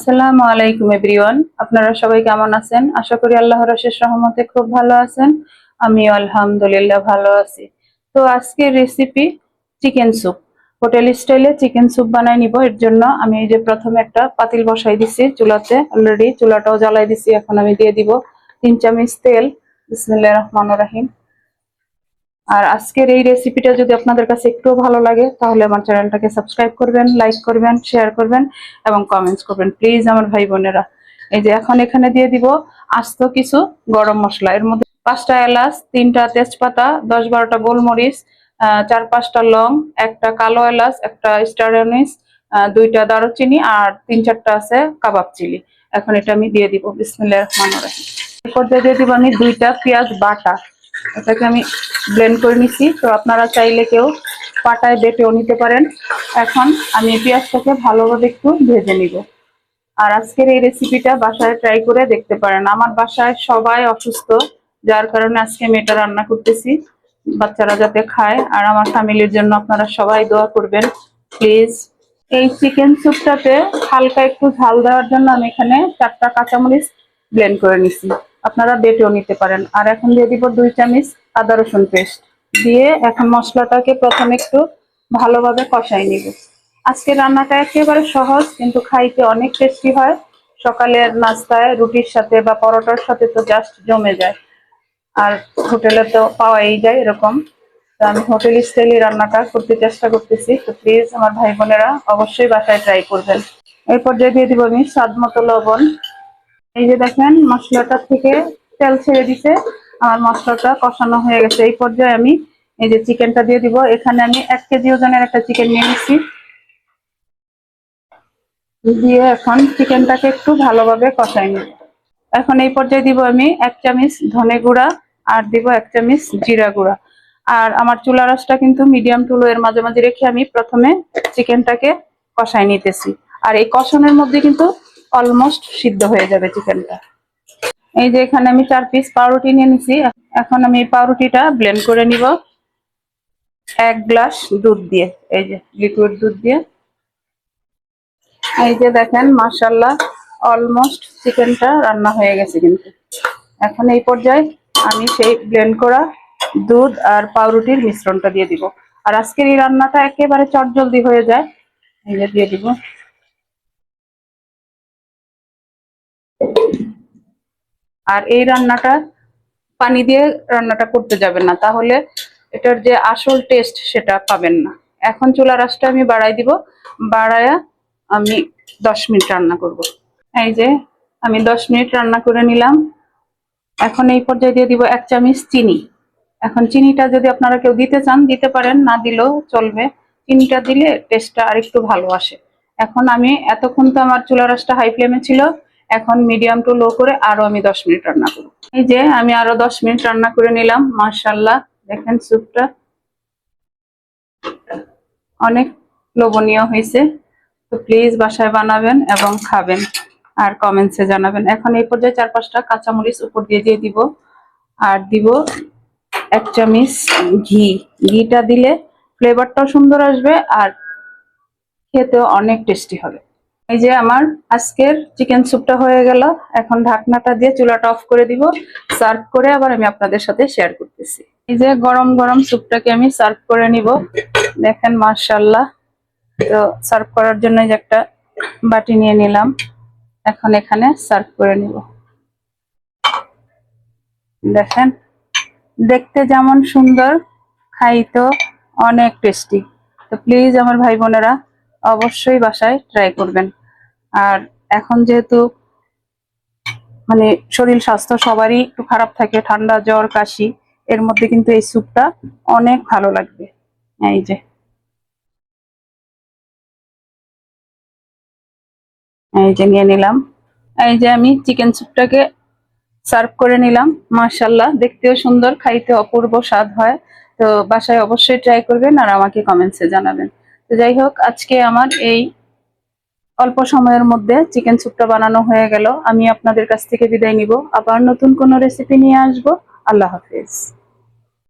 আসসালামু আলাইকুম, এভরিওয়ান। আপনারা সবাই কেমন আছেন? আশা করি আল্লাহর অশেষ রহমতে খুব ভালো আছেন। আমি আলহামদুলিল্লাহ ভালো আছি। তো আজকের রেসিপি চিকেন স্যুপ হোটেল স্টাইলে চিকেন স্যুপ বানাই নিব। এর জন্য আমি এই যে প্রথমে একটা পাতিল বসাই দিছি চুলাতে। অলরেডি চুলাটাও জ্বালাই দিছি, এখন আমি দিয়ে দিব তিন চামচ তেল। বিসমিল্লাহির রহমানির রহিম। আর আজকের এই রেসিপিটা যদি আপনাদের কাছে একটু ভালো লাগে, তাহলে আমার চ্যানেলটাকে সাবস্ক্রাইব করবেন লাইক করবেন শেয়ার করবেন এবং কমেন্টস করবেন। প্লিজ আমার ভাই বোনেরা, এই যে এখন এখানে দিয়ে দিব আস্ত কিছু গরম মশলা। এর মধ্যে পাঁচটা এলাচ, তিনটা তেজপাতা, দশ বারোটা গোলমরিচ চার পাঁচটা লং, একটা কালো এলাচ, একটা স্টার অনিস দুইটা দারুচিনি আর তিন চারটা আছে কাবাব চিলি। এখন এটা আমি দিয়ে দিব। বিসমিল্লাহির রহমানির রহিম। এরপর দিয়ে দিব আমি দুইটা পেঁয়াজ বাটা। এটাকে আমি ব্লেন্ড করে নিছি। তো আপনারা চাইলে কেউ পাটায় বেটেও নিতে পারেন। এখন আমি পেঁয়াজটাকে ভালোভাবে একটু ভেজে নিব। আর আজকের এই রেসিপিটা বাসায় ট্রাই করে দেখতে পারেন। আমার বাসায় সবাই অসুস্থ, যার কারণে আজকে আমি এটা রান্না করতেছি। বাচ্চারা যাতে খায়। আর আমার ফ্যামিলির জন্য আপনারা সবাই দোয়া করবেন। প্লিজ। এই চিকেন স্যুপটাতে হালকা একটু ঝাল দেওয়ার জন্য আমি এখানে চারটা কাঁচামরিচ ব্লেন্ড করে নিছি। আপনারা বেটেও নিতে পারেন। আর এখন দিয়ে দিব দুই চামচ আদা রসুন পেস্ট। দিয়ে এখন মশলাটাকে প্রথমে একটু ভালোভাবে কষাই নিব। আজকে রান্নাটা একেবারে সহজ, কিন্তু খাইতে অনেক টেস্টি হয়। সকালের নাস্তায় রুটির সাথে বা পরোটার সাথে তো জাস্ট জমে যায়। আর হোটেলে তো পাওয়াই যায় এরকম। তো আমি হোটেল স্টাইলে রান্নাটা করতে চেষ্টা করতেছি। তো প্লিজ আমার ভাই বোনেরা অবশ্যই বাসায় ট্রাই করবেন। এরপর দিয়ে দিয়ে দিব আমি স্বাদ মতো লবণ। এই যে দেখেন, মশলাটা থেকে তেল ছেড়ে দিছে আমার মশলাটা কষানো হয়ে গেছে। এই পর্যায়ে আমি এই যে চিকেনটা দিয়ে দিব। এখানে আমি এক কেজি ওজনের একটা চিকেন নিয়ে নিচ্ছি। দিয়ে এখন চিকেনটাকে একটু ভালোভাবে কষাই নেব। এখন এই পর্যায়ে দিব আমি এক চামচ ধনে গুঁড়া, আর দিব এক চামচ জিরা গুঁড়া। আর আমার চুলা রসটা কিন্তু মিডিয়াম টু লো এর মাঝে মাঝে রেখে আমি প্রথমে চিকেনটাকে কষাই নিতেছি। আর এই কষানোর মধ্যে কিন্তু অলমোস্ট সিদ্ধ হয়ে যাবে চিকেনটা। এই যে এখানে আমি চার পিস পাউরুটি নিয়ে নিছি। এখন আমি এই পাউরুটিটা ব্লেন্ড করে নিব। এক গ্লাস দুধ দিয়ে, এই যে লিকুইড দুধ দিয়ে। এই যে দেখেন মাশাল্লাহ অলমোস্ট চিকেনটা রান্না হয়ে গেছে কিন্তু। এখন এই পর্যায়ে আমি সেই ব্লেন্ড করা দুধ আর পাউরুটির মিশ্রণটা দিয়ে দিব। আর আজকের এই রান্নাটা একেবারে চটজলদি হয়ে যায়। এই যে দিয়ে দিব। আর এই রান্নাটা পানি দিয়ে রান্নাটা করতে যাবেন না। তাহলে এটার যে আসল টেস্ট সেটা পাবেন না। এখন চুলা রাসটা আমি বাড়াই দিব। বাড়ায়া আমি দশ মিনিট রান্না করব। এই যে আমি দশ মিনিট রান্না করে নিলাম। এখন এই পর্যায়ে দিয়ে দিব এক চামচ চিনি। এখন চিনিটা যদি আপনারা কেউ দিতে চান, দিতে পারেন, না দিলেও চলবে। চিনিটা দিলে টেস্টটা আরেকটু ভালো আসে। এখন আমি এতক্ষণ তো আমার চুলা রাসটা হাই ফ্লেমে ছিল। এখন মিডিয়াম টু লো করে আরও আমি দশ মিনিট রান্না করব। এই যে আমি আরও দশ মিনিট রান্না করে নিলাম মার্শাল্লাহ দেখেন স্যুপটা অনেক লোভনীয় হয়েছে। তো প্লিজ বাসায় বানাবেন এবং খাবেন আর কমেন্টসে জানাবেন। এখন এই পর্যায়ে চার পাঁচটা কাঁচামরিচ উপর দিয়ে দিয়ে দিব। আর দিব এক চামচ ঘি। ঘিটা দিলে ফ্লেভারটাও সুন্দর আসবে আর খেতেও অনেক টেস্টি হবে। এই যে আমার আজকের চিকেন স্যুপটা হয়ে গেল। এখন ঢাকনাটা দিয়ে চুলাটা অফ করে দিব। সার্ভ করে আবার আমি আপনাদের সাথে শেয়ার করতেছি। এই যে গরম গরম স্যুপটাকে আমি সার্ভ করে নিব। দেখেন মার্শাল্লাহ তো সার্ভ করার জন্য যে একটা বাটি নিয়ে নিলাম। এখন এখানে সার্ভ করে নিব। দেখেন, দেখতে যেমন সুন্দর খাইতো অনেক টেস্টি। তো প্লিজ আমার ভাই বোনেরা, অবশ্যই বাসায় ট্রাই করবেন। আর এখন যেহেতু মানে শরীর, স্বাস্থ্য সবারই একটু খারাপ থাকে, ঠান্ডা, জ্বর, কাশি, এর মধ্যে কিন্তু এই স্যুপটা অনেক ভালো লাগবে। এই যে। এই যে নিয়ে নিলাম। এই যে আমি চিকেন স্যুপটাকে সার্ভ করে নিলাম মার্শাল্লাহ দেখতেও সুন্দর, খাইতে অপূর্ব স্বাদ হয়। তো বাসায় অবশ্যই ট্রাই করবেন আর আমাকে কমেন্টসে জানাবেন। তো যাই হোক, আজকে আমার এই অল্প সময়ের মধ্যে চিকেন স্যুপটা বানানো হয়ে গেল। আমি আপনাদের কাছ থেকে বিদায় নিব। আবার নতুন কোনো রেসিপি নিয়ে আসব। আল্লাহ হাফিজ।